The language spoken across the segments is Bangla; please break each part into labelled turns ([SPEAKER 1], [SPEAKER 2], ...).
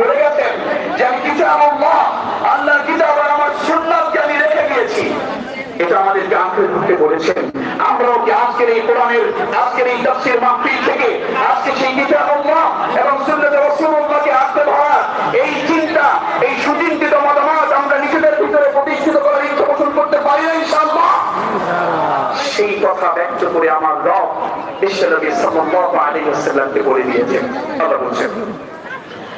[SPEAKER 1] বলে গেছেন যে আমি কিতাব আল্লাহ। আল্লাহর কিতাব আমার সুন্নাতকে আমি রেখে গিয়েছি এটা আমাদেরকে আঁকড়ে ধরতে বলেছেন। আমরাও কি আজকের এই কোরআনের, আজকের এই তাফসীর মাহফিল থেকে আজকে সেই কিতাব আল্লাহ এবং সুন্নাত রাসূলুল্লাহকে আঁকড়ে ধরা এই চিন্তা, এই সুচিন্তিত মতামত আমরা নিজেদের ভিতরে প্রতিষ্ঠিত করার ইচ্ছা পোষণ করতে পারি না, ইনশাআল্লাহ। সেই কথা ব্যক্ত করে আমার রব বিশ্বনবী সাল্লাল্লাহু আলাইহি ওয়াসাল্লামকে বলে দিয়েছেন। আল্লাহ বলছেন।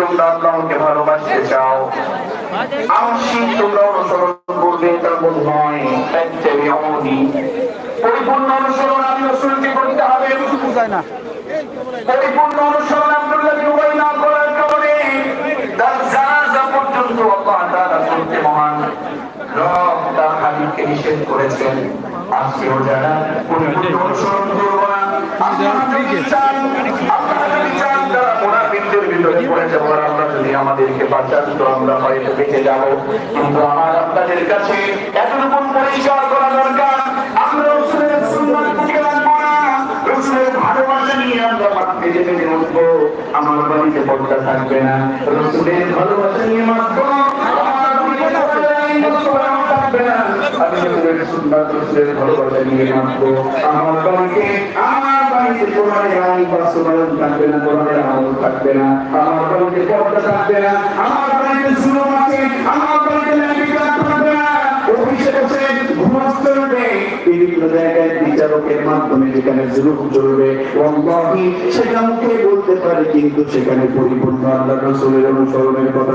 [SPEAKER 1] তোমরা আল্লাহকে ভালোবাসতে চাও। আংশিক তোমরা অনুসরণ করবে তার মন নয়। পরিপূর্ণ অনুসরণ আমি রসুলকে করতে হবে।
[SPEAKER 2] বুঝায় না
[SPEAKER 1] পরিপূর্ণ অনুসরণ আব্দুল্লাহ উবাই না করার কারণে তার পর্যন্ত আল্লাহ তাআলা করতে মহান। রব তার হাবিবকে নিষেধ করেছেন। আজকেও যারা পরিপূর্ণ অনুসরণ করব। না আল্লাহ যদি চান যাব আল্লাহ যদি আমাদেরকে বাঁচান তো আমরা হয়তো বেঁচে যাব, কিন্তু আমার আপনাদের কাছে এতটুকু পরিষ্কার করা দরকার। আমরা রসুলের সুন্নাত থেকে রাখব না। রসুলের ভালোবাসা নিয়ে আমরা মাঠে যেতে উঠবো। আমার বাড়িতে পর্দা থাকবে না। রসুলের ভালোবাসা নিয়ে না। আমি রসুলের রসুলের ভালোবাসা নিয়ে মাত্র আমার বাড়িতে বাড়িতে কোরআনের আইন বাস্তবায়ন থাকবে না কোরআনের আমল থাকবে না, আমার বাড়িতে পর্দা থাকবে না, আমার বাড়িতে জুলুম আছে আমার বাড়িতে কিন্তু পরিপূর্ণ আল্লাহ কথা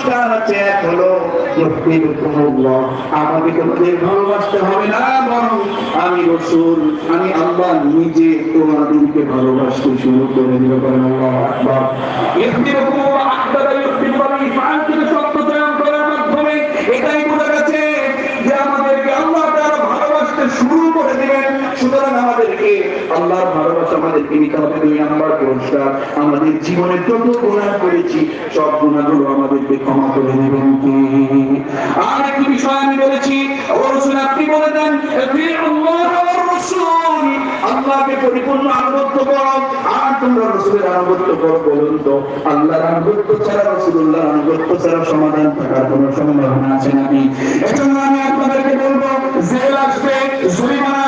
[SPEAKER 1] পুরস্কার আছে, এক হলো আমাকে তোমাদের ভালোবাসতে হবে না, বরং আমি রসুল, আমি আল্লাহ নিজে তোমাদেরকে ভালোবাসতে শুরু করে দিব কারণ আল্লাহ আকবার ইউহবিবকুমুল্লাহ আহবাবা ইউহবিবকুম ফাআল থেকে শব্দ চয়ন করার মাধ্যমে এটাই বোঝা গেছে যে আমাদেরকে আল্লাহ তাআলা ভালোবাসতে শুরু করে দিবেন। সুতরাং আমাদেরকে আল্লাহর ভালোবাসা আমাদেরকে নিতে হবে। দুই নাম্বার পুরস্কার। আমাদের জীবনে যত গুণা করেছি, সব গুণাগুলো আমাদেরকে ক্ষমা করে দেবেন কি? আর একটি বিষয় আমি বলেছি আপনি বলে দেন আল্লাহকে পরিপূর্ণ আনুগত্য আর তোমরা আনুগত্য বলুন তো আল্লাহর আনুগত্য ছাড়া রসুল্লাহ আনুগত্য ছাড়া সমাধান থাকার কোনো সম্ভাবনা আছে নাকি? এজন্য আমি আপনাদেরকে বলব, জেল আসবে, জরিমানা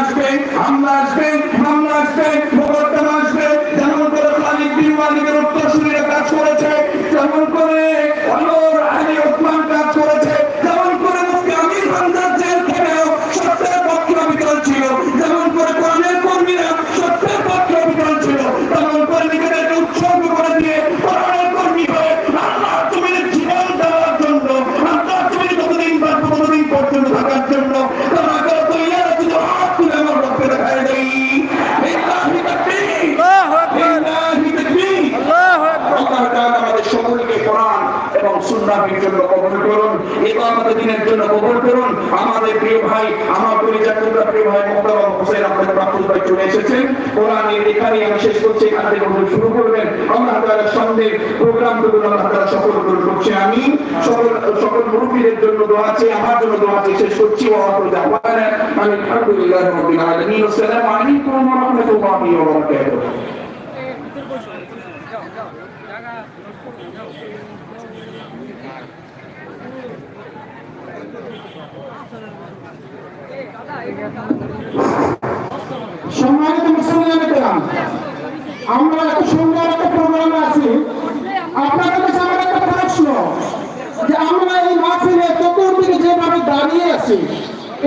[SPEAKER 1] কবুল করুন ইমামত দিনের জন্য কবুল করুন আমাদের প্রিয় ভাই আমার পরিচয় টুকরা প্রিয় ভাই মোহতারাম হোসেন আমাদের প্রাপ্ত ভাই চলে এসেছেন কোরআনের এখানে আমি শেষ করছি এখান থেকে শুরু করবেন আল্লাহ তাআলার সঙ্গে প্রোগ্রাম টুকু আল্লাহ তাআলা করে করছে আমি সকল সকল মুরব্বীদের জন্য দোয়া আছে আমার জন্য দোয়া আছে শেষ করছি ওয়া আখিরু দাওয়ানা আলহামদুলিল্লাহি রাব্বিল আলামিন আসসালামু আলাইকুম ওয়া রাহমাতুল্লাহি ওয়া বারাকাতুহু
[SPEAKER 3] সম্মানিত মুসলিম কেরাম আমরা এত সুন্দর একটা প্রোগ্রামে আছি। আপনাদের কাছে আমার একটা প্রশ্ন যে আমরা এই মাহফিলে চতুর্দিকে যেভাবে দাঁড়িয়ে আছি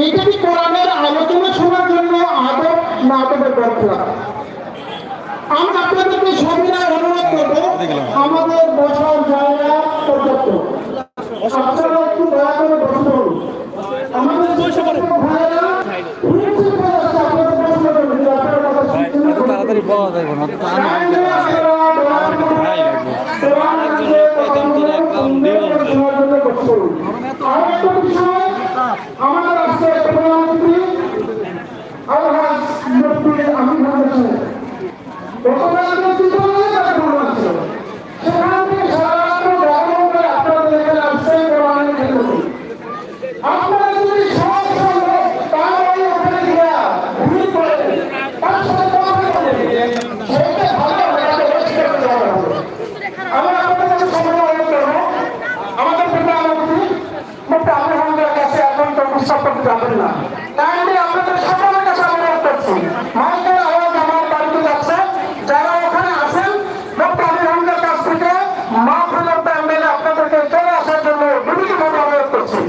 [SPEAKER 3] এইটা কি কোরআনের আলোচনা শোনার জন্য আদব না আদবের দরকার আপনাদেরকে সবিনয় অনুরোধ করব, আমাদের বসার জায়গা পর্যাপ্ত আপনারা একটু দয়া করে বসে পড়ুন আমাদের যে সকল ভাইয়েরা নিশ্চিত হয়ে যাচ্ছে আপনাদের প্রশ্ন করবেন যে আপনারা কথা শুনছেন না।
[SPEAKER 2] এত তাড়াতাড়ি পাওয়া যাবে না তো আমি
[SPEAKER 3] কাইন্ডলি আপনারা দয়া করে
[SPEAKER 2] ভাই লাগবে
[SPEAKER 3] কোরআন হাদিসে কথা বলার জন্য বসে পড়ুন। আর একটা বিষয়, আমাদের আজকে প্রধানমন্ত্রী আলহাজ মুফতি আমিন হাসান সাহেব। গতকালকে চিত্রনায়ক একটা প্রোগ্রাম ছিল। সেখান থেকে সারা রাত্র জাগরণ করে আপনাদের এখানে আসছেন কোরআনের খেদমতে। আপনারা যদি সব সঙ্গে তাড়াতাড়ি ওখানে গিয়া ভিড় করেন, তার সাথে কথা বলেন, সেইটা ভালো হবে, তাকে রক্ষা করে দেওয়া হবে। আমি আপনাদের কাছে সময় অনুরোধ করব, আমাদের প্রধানমন্ত্রী মুফতি আমির হামজার কাছে এখন তো প্রস্তাব করতে যাবেন না কাইন্ডলি আপনাদের সকলের কাছে অনুরোধ করছি মাইকের আওয়াজ আমার বাড়িতে যাচ্ছে যারা ওখানে আছেন মুফতি আমির হামজার কাছ থেকে মাহফিলের প্যান্ডেলে আপনাদেরকে চলে আসার জন্য বিনীতভাবে অনুরোধ করছি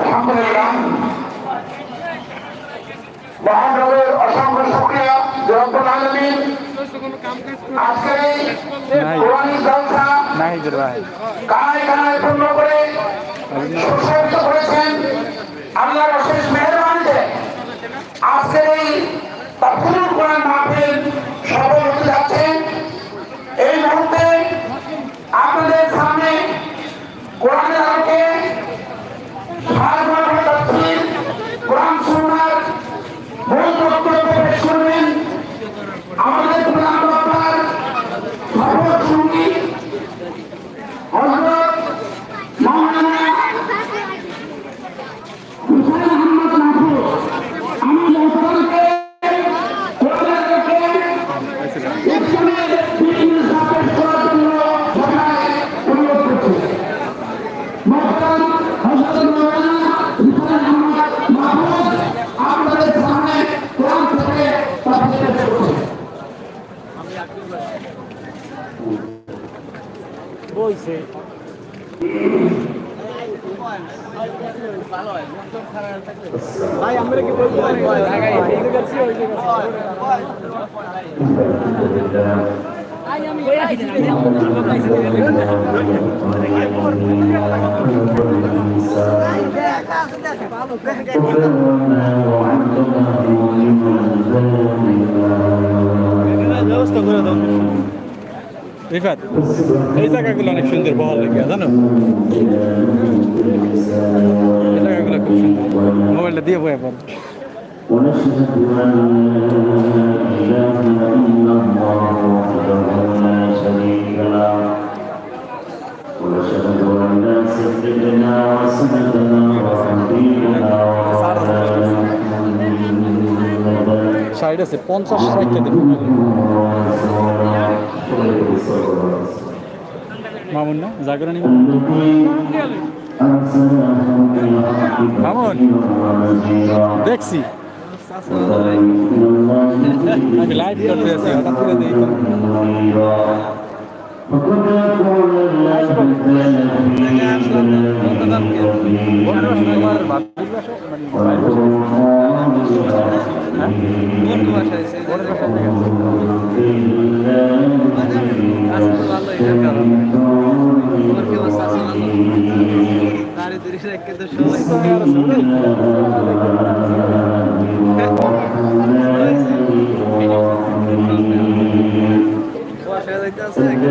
[SPEAKER 3] আলহামদুলিল্লাহ মহান রবের অসংখ্য শুক্রিয়া জয়পুর আলমীর আজকের এই কোরআনী জলসা
[SPEAKER 2] নাই যে ভাই
[SPEAKER 1] কানায় কানায় করেছেন আল্লাহর অশেষ মেহরবানিতে। আজকের এই কোরআন মাহফিল সফল হতে যাচ্ছে এই মুহূর্তে আপনাদের সামনে কোরআনের আলোকে সারা মাহফিল তাফসির কোরআন সুন্নাহর মূল বক্তব্য পেশ করবেন আমাদের প্রধান বক্তার সফল সঙ্গী হযরত মাওলানা হুসাইন আহমদ মাহফুজ আমি মহতরমকে কোরআনকে ইসলামের বিভিন্ন সাপেক্ষ করার জন্য সবাই অনুরোধ করছি মহতরম হযরত মাওলানা হুসাইন আহমদ মাহফুজ আপনাদের সামনে কোরআন থেকে তাফসীর পেশ করছেন
[SPEAKER 2] বলছে ভাই আমরা কি বলব ব্যবস্থা করে দাও রিফাত এই জায়গাগুলো অনেক সুন্দর বহল লেগে জানো এই জায়গাগুলো খুব সুন্দর মোবাইলটা দিয়ে বয়ে পাবো
[SPEAKER 4] ونشهد أن لا إله إلا الله لا شريك له ونشهد أن سيدنا وسندنا وحبيبنا ومولانا محمدا
[SPEAKER 2] شايدة سي 50 رايك كده মামুন জাগরণী মামুন। দেখছি। আমি লাইভ করতে আছি হঠাৎ করে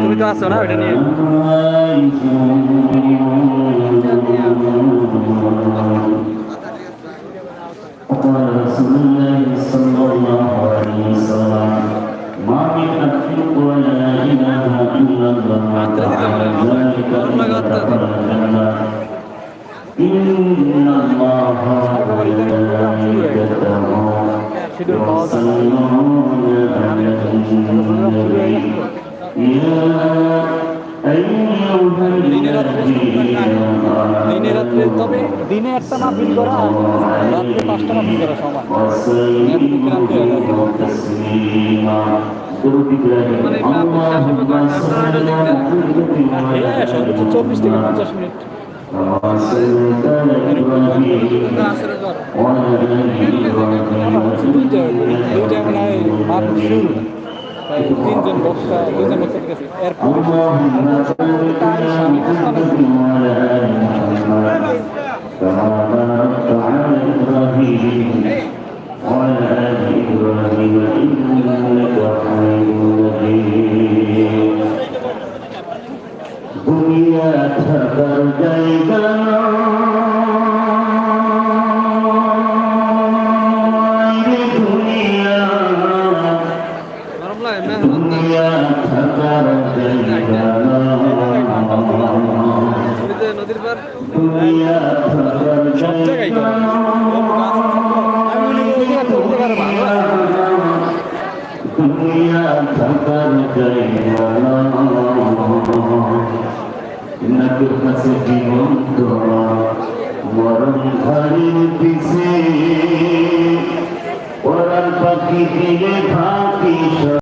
[SPEAKER 2] তুমি তো
[SPEAKER 4] আসছো
[SPEAKER 2] না ওইটা নিয়ে? দিনে একটা মাহফিল করা রাত্রে পাঁচটা মাহফিল করা সমান চব্বিশ থেকে পঞ্চাশ মিনিট এরপর
[SPEAKER 4] فعرضت على
[SPEAKER 2] إبراهيم قال آل إبراهيم إنك ভালো আছে
[SPEAKER 4] দুনিয়া থাকার নদীর কাছে জীবন মরণ ঘরের পিছে ওরাল পাখি দিলে ভাই